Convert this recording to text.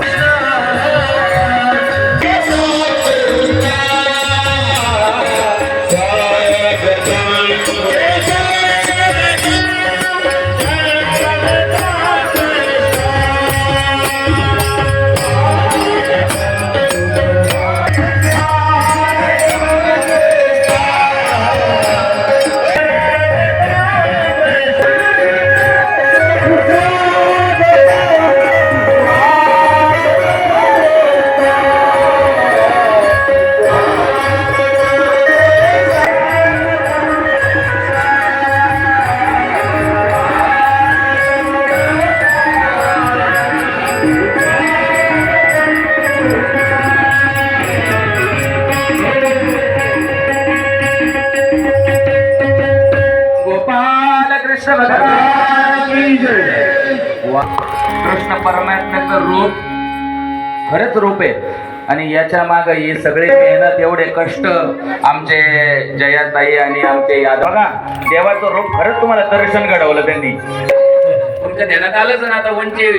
করো कृष्ण परमात्म्याचं रूप खरंच रूप आहे. आणि याच्या माग हे सगळे मेहनत एवढे कष्ट आमचे जयाताई आणि आमचे यादव. बघा देवाचं रूप खरंच तुम्हाला दर्शन घडवलं त्यांनी. तुमच्या ध्यानात आलंच ना आता वंचे